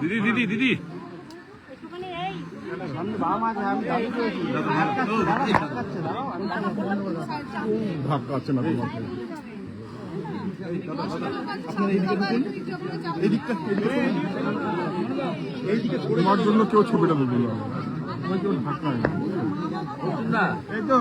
দিদি দিদি দিদি ধাক্কাচ্ছে, দাঁড়াও, আমি ধাক্কা আছে না তোমার তোমার জন্য কেউ ছবিটা দেবে না তোমার কেউ ধাক্কা নেই এই তো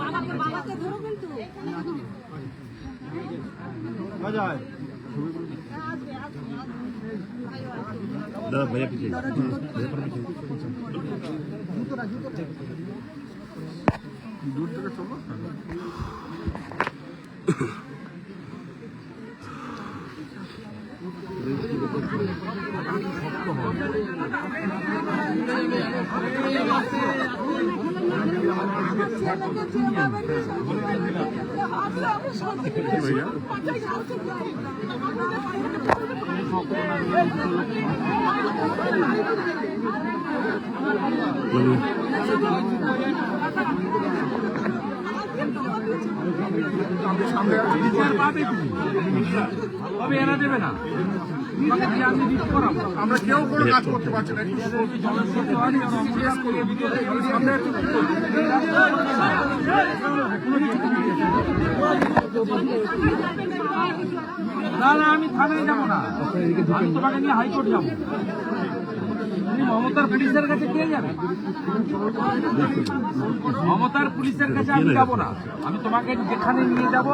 বাবাকে বাবাকে ধরো কিন্তু বাজায় দাদা ভাইয়া পিছিয়ে দূর থেকে চলো। সামনে আছে তবে এনা দেবে না লিফট আমরা কেউ কোনো কাজ করতে পারছি না না না, আমি থানায় যাব না। আমি তোমাকে নিয়ে হাইকোর্ট যাব। মমতার পুলিশের কাছে কে যাবে? মমতার পুলিশের কাছে আমি যাব না। আমি তোমাকে যেখানে নিয়ে যাব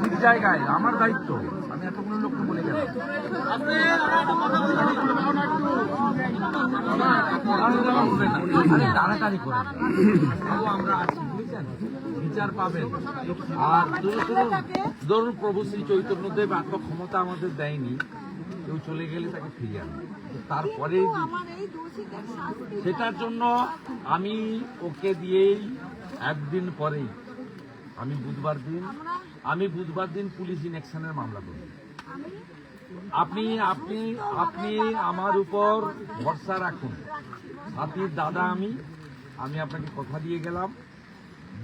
ঠিক জায়গায়, আমার দায়িত্ব। আমি এতগুলো লোককে বলে গেলাম তাড়াতাড়ি করে। আমরা আছি বুঝেছেন? বিচার পাবেন। আর ধরুন- প্রভু শ্রী চৈতন্যদেব এত ক্ষমতা আমাদের দেয়নি কেউ চলে গেলে তাকে ফিরিয়ে আনবে। তো তারপরে সেটার জন্য আমি ওকে দিয়েই একদিন পরেই আমি বুধবার দিন আমি বুধবার দিন পুলিশ ইনেকশনের মামলা করি আপনি আপনি আপনি আমার উপর ভরসা রাখুন। সাথীর দাদা আমি আমি আপনাকে কথা দিয়ে গেলাম।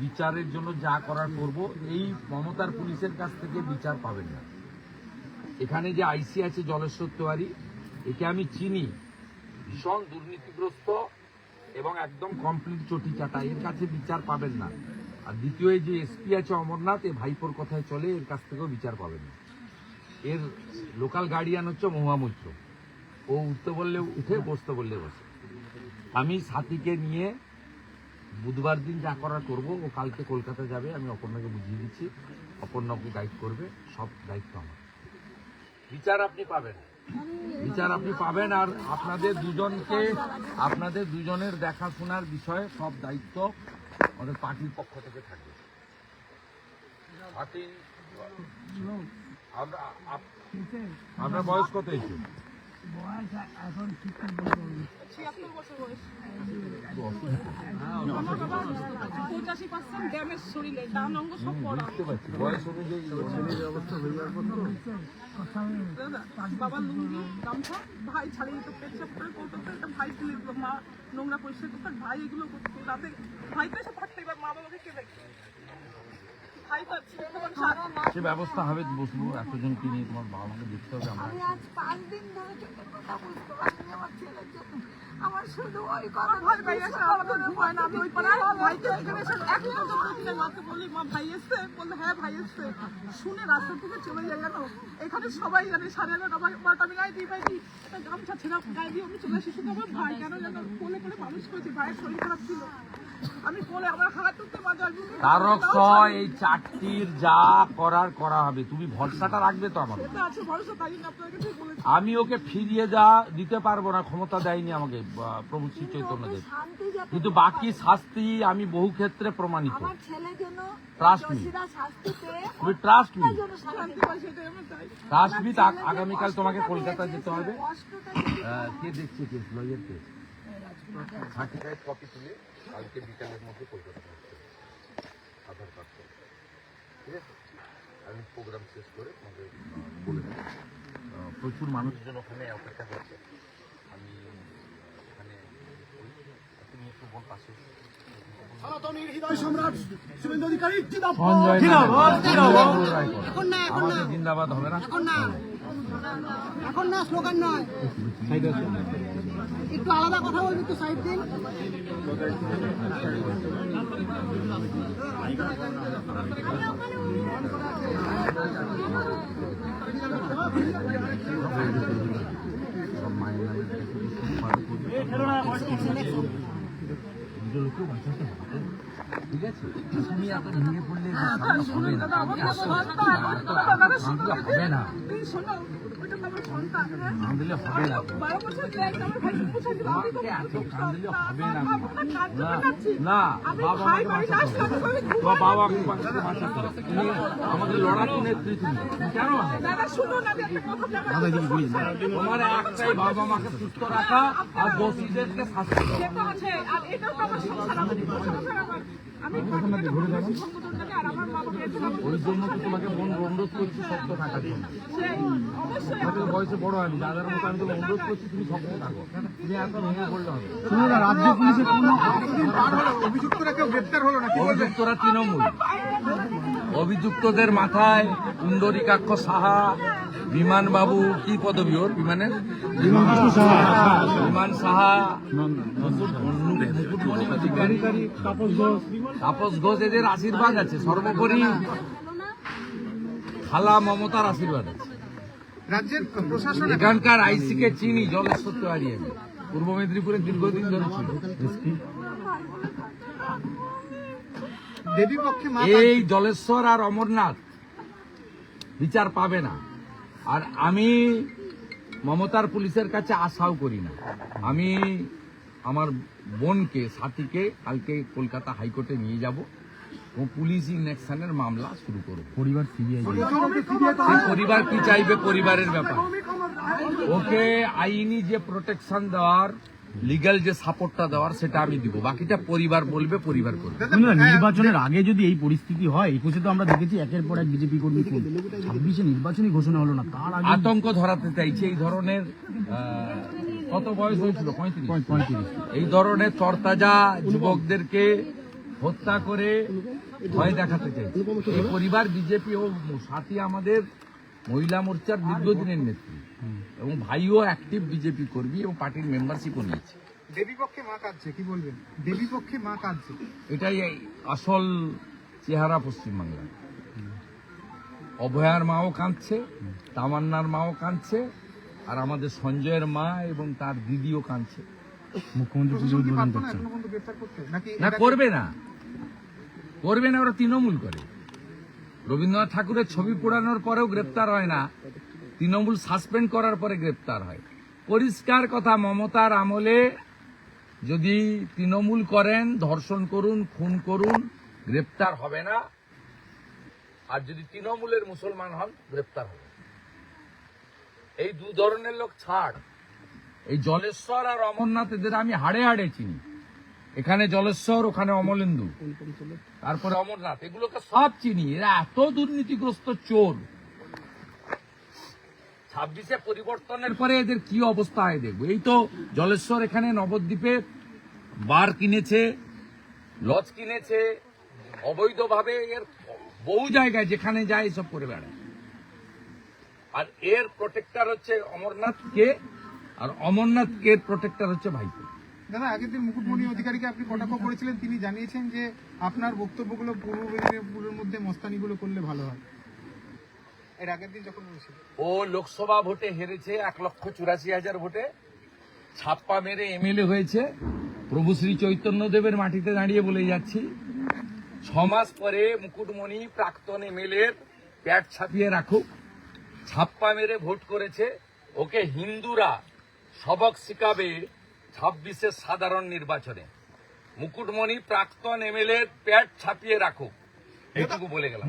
বিচারের জন্য যা করার করব, এই মমতার পুলিশের কাছ থেকে বিচার পাবেন না। এখানে যে আইসি আছে জলেশ্বর তেওয়ারি, একে আমি চিনি। ভীষণ দুর্নীতিগ্রস্ত এবং একদম কমপ্লিট চটি চাটা। এর কাছে বিচার পাবেন না। আর দ্বিতীয় যে এসপি আছে অমরনাথ, এ ভাইপোর কথায় চলে, এর কাছ থেকেও বিচার পাবেন না। এর লোকাল গার্ডিয়ান হচ্ছে মহুয়া মৈত্র ও উঠতে বললে, উঠে বসতে বললে বসে। আমি সাথীকে নিয়ে বুধবার দিন যা করার করব, ও কালকে কলকাতা যাবে, আমি অপর্ণাকে বুঝিয়ে দিচ্ছি। অপর্ণাকে গাইড করবে, সব দায়িত্ব আমার। বিচার আপনি পাবেন। বিচার আপনি পাবেন আর আপনাদের দুজনকে, আপনাদের দুজনের দেখাশোনার বিষয়ে সব দায়িত্ব আমাদের পার্টির পক্ষ থেকে থাকবে। আপনার বয়স কত? লুঙ্গি গামছা ভাই ছাড়িয়ে তো পেচ্ছাপ করে করতো তো এটা ভাই তুলে দিত মা নোংরা পরিষ্কার করতো ভাই এগুলো করতো। রাতে ভাই তো এসে থাকতে এবার মা বাবাকে কে দেখবে ভাই তো আছে, তোমার সারা- সে ব্যবস্থা হবে বসবো এতজনকে নিয়ে তোমার বাবা মাকে দেখতে হবে আমরা? আজ পাঁচ দিন ধরে চোখের কথা বুঝতে পারিনি আমার ছেলের জন্য। আমার শুধু ওই কথা আমার ভাই ভাই এসে আমাদের ঘুমায় না। আমি ওই পাড়ায় ভাইকে এখানে এসে এক পর্যন্ত প্রতিদিন মাকে বলি মা ভাই এসছে। বললে হ্যাঁ ভাই এসছে। শুনে রাস্তা থেকে চলে যায় জানো? এখানে সবাই জানে সাড়ে এগারোটা বারোটা আমি গায়ে দিই ভাই দিই। একটা গামছা ছেঁড়া গায়ে দিয়ে আমি চলে শুধু আমার ভাই কেন জানো? কোলে করে মানুষ করেছি ভাইয়ের শরীর খারাপ ছিল। আমি কোলে আমার হাত তুলতে মাঝে তারক এই চারটির যা করার করা হবে। তুমি ভরসাটা রাখবে তো আমার আমি ওকে ফিরিয়ে যা দিতে পারব না ক্ষমতা দেয়নি আমাকে প্রভু শ্রী চৈতন্যদেব কিন্তু বাকি শাস্তি আমি বহু ক্ষেত্রে প্রমাণিত। পেয়ে তুমি ট্রাস্ট মি ট্রাস্ট মি আগামীকাল তোমাকে কলকাতা যেতে হবে। কে দেখছে case lawyer case certified copy তুলে কালকে বিকালের মধ্যে কলকাতা আধার কার্ড করে। ঠিক আছে আমি প্রোগ্রাম শেষ করে তোমাকে বলে দেবো প্রচুর মানুষজন ওখানে অপেক্ষা করছে। আমি ওখানে তুমি একটু বোন পাশে। জিন্দাবাদ হবে না? এখন না। স্লোগান নয়। একটু আলাদা কথা বলবি একটু সাইড দিন। সব মায়ের নামে দেখে সব পার করে। নিজের লোককেও বাঁচাতে হবে। ঠিক আছে তুমি এত ভেঙে পড়লে হবে না কাউকে আশ্বস্ত কাঁদলে হবে না কাঁদলে হবে না কাঁদলে হবে না না বাবা বাবা আমাদের লড়াকু নেত্রী তুমি কেন তোমার একটাই বাবা মাকে সুস্থ রাখা আর দোষীদেরকে শাস্তি দেওয়া। আমি আর আমার মা ওই জন্য তো তোমাকে মন অনুরোধ করছি শক্ত থাকার জন্য অবশ্যই তোমাদের বয়সে বড় হয়নি দাদার মতো আমি তোমাকে অনুরোধ করছি তুমি শক্ত থাকো। তুমি এত ভেঙে পড়লে হবে। রাজ্য পুলিশের কোনো অভিযুক্তরা কেউ গ্রেপ্তার হলো না অভিযুক্তরা তৃণমূল। অভিযুক্তদের মাথায় কুণ্ডরিকাক্ষ সাহা বিমান বাবু কি পদবি ওর বিমানের? বিমান সাহা। তাপস ঘোষ। এদের আশীর্বাদ আছে সর্বোপরি খালা মমতার আশীর্বাদ আছে। রাজ্যের প্রশাসন এখানকার আইসিকে চিনি জলেশ্বর তেওয়ারি আমি পূর্ব মেদিনীপুরে দীর্ঘদিন ধরে ছিল। এই জলেশ্বর আর অমরনাথ বিচার পাবে না। আর আমি মমতার পুলিশের কাছে আশাও করি না। আমি আমার বোনকে সাথীকে কালকে কলকাতা হাইকোর্টে নিয়ে যাব। ও পুলিশ ইনেকশনের মামলা শুরু করব। পরিবার সিবিআই পরিবার কি চাইবে? পরিবারের ব্যাপার। ওকে আইনি যে প্রোটেকশন দেওয়ার লিগ্যাল যে সাপোর্টটা দেওয়ার সেটা আমি দিব। বাকিটা পরিবার বলবে পরিবার করবে। নির্বাচনের আগে যদি এই পরিস্থিতি হয় একুশে তো আমরা দেখেছি একের পর এক বিজেপি কর্মী ছাব্বিশে নির্বাচনই ঘোষণা হলো না তার আগে আতঙ্ক ধরাতে চাইছে এই ধরনের কত বয়স হয়েছিল? পঁয়ত্রিশ। পঁয়ত্রিশ। এই ধরনের তরতাজা যুবকদেরকে হত্যা করে ভয় দেখাতে চাই এই পরিবার বিজেপি ও সাথী আমাদের মহিলা মোর্চার দীর্ঘদিনের নেত্রী। এবং ভাইও অ্যাক্টিভ বিজেপি কর্মী এবং পার্টির মেম্বারশিপও নিয়েছে। দেবী পক্ষে মা কাঁদছে কি বলবেন? দেবী পক্ষে মা কাঁদছে। এটাই আসল চেহারা পশ্চিমবাংলার। অভয়ার মাও কাঁদছে তামান্নার মাও কাঁদছে আর আমাদের সঞ্জয়ের মা এবং তার দিদিও কাঁদছে। মুখ্যমন্ত্রী পুজো উদ্বোধন করছেন না করবে না। করবে না ওরা তৃণমূল করে। রবীন্দ্রনাথ ঠাকুরের ছবি পোড়ানোর পরেও গ্রেপ্তার হয় না। তৃণমূল সাসপেন্ড করার পরে গ্রেপ্তার হয়। পরিষ্কার কথা, মমতার আমলে যদি তৃণমূল করেন, ধর্ষণ করুন, খুন করুন, গ্রেপ্তার হবে না। আর যদি তৃণমূলের মুসলমান হন, গ্রেপ্তার হবে এই দু ধরনের লোক ছাড়। এই জলেশ্বর আর অমরনাথ এদের আমি হাড়ে হাড়ে চিনি। এখানে জলেশ্বর, ওখানে অমলেন্দু। তারপরে অমরনাথ, এগুলোকে সব চিনি। এরা এত দুর্নীতিগ্রস্ত চোর। ছাব্বিশে পরিবর্তনের পরে এদের কি অবস্থা হয় দেখব। এই তো জলেশ্বর এখানে নবদ্বীপে বার কিনেছে, লজ কিনেছে, অবৈধভাবে এর বহু জায়গায় যেখানে যায় এসব করে বেড়ায়। আর এর প্রোটেক্টর হচ্ছে অমরনাথ কে আর অমরনাথ কে প্রোটেক্টর হচ্ছে ভাইপো। দাদা আগের দিন মুকুটমণি অধিকারীকে আপনি কটাক্ষ করেছিলেন, তিনি জানিয়েছেন যে আপনার বক্তব্যগুলো পূর্ব মেদিনীপুরের মধ্যে মস্তানিগুলো করলে ভালো হয়। এর আগের দিন যখন ও লোকসভা ভোটে হেরেছে এক লক্ষ চুরাশি হাজার ভোটে। ছাপ্পা মেরে এমএলএ হয়েছে। প্রভু শ্রী চৈতন্য দেবের মাটিতে দাঁড়িয়ে বলে যাচ্ছি। ছ মাস পরে মুকুটমণি প্রাক্তন এমএলএর প্যাট ছাপিয়ে রাখুক। ছাপ্পা মেরে ভোট করেছে। ওকে হিন্দুরা সবক শিখাবে ছাব্বিশের সাধারণ নির্বাচনে। মুকুটমণি প্রাক্তন এমএলএ প্যাট ছাপিয়ে রাখুক। এইটুকু বলে গেলাম।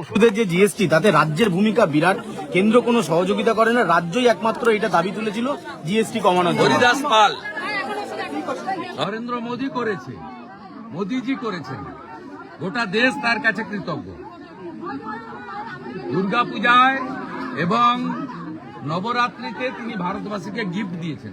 ওষুধের যে জিএসটি তাতে রাজ্যের ভূমিকা বিরাট কেন্দ্র কোনো সহযোগিতা করে না রাজ্যই একমাত্র এটা দাবি তুলেছিল জিএসটি কমানোর জন্য। হরিদাস পাল। নরেন্দ্র মোদী করেছে মোদীজি করেছেন। গোটা দেশ তার কাছে কৃতজ্ঞ। দুর্গাপূজায় এবং নবরাত্রিতে তিনি ভারতবাসীকে গিফট দিয়েছেন।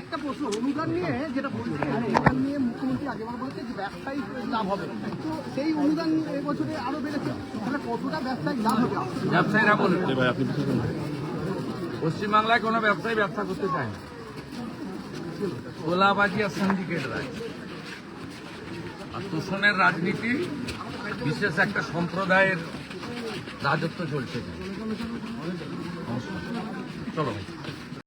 একটা প্রশ্ন অনুদান নিয়ে যেটা বলছে অনুদান নিয়ে মুখ্যমন্ত্রী আগেবার বলেছে যে ব্যবসায়ী লাভ হবে। তো সেই অনুদান এবছরে আরও বেড়েছে তাহলে কতটা ব্যবসায়িক লাভ হবে? ব্যবসায়ীরা বলেন। পশ্চিমবাংলায় কোনো ব্যবসায়ী ব্যবসা করতে চায় না। তোলাবাজি আর সিন্ডিকেট রাজ আর তোষণের রাজনীতি বিশেষ একটা সম্প্রদায়ের রাজত্ব চলছে চলো ভাই।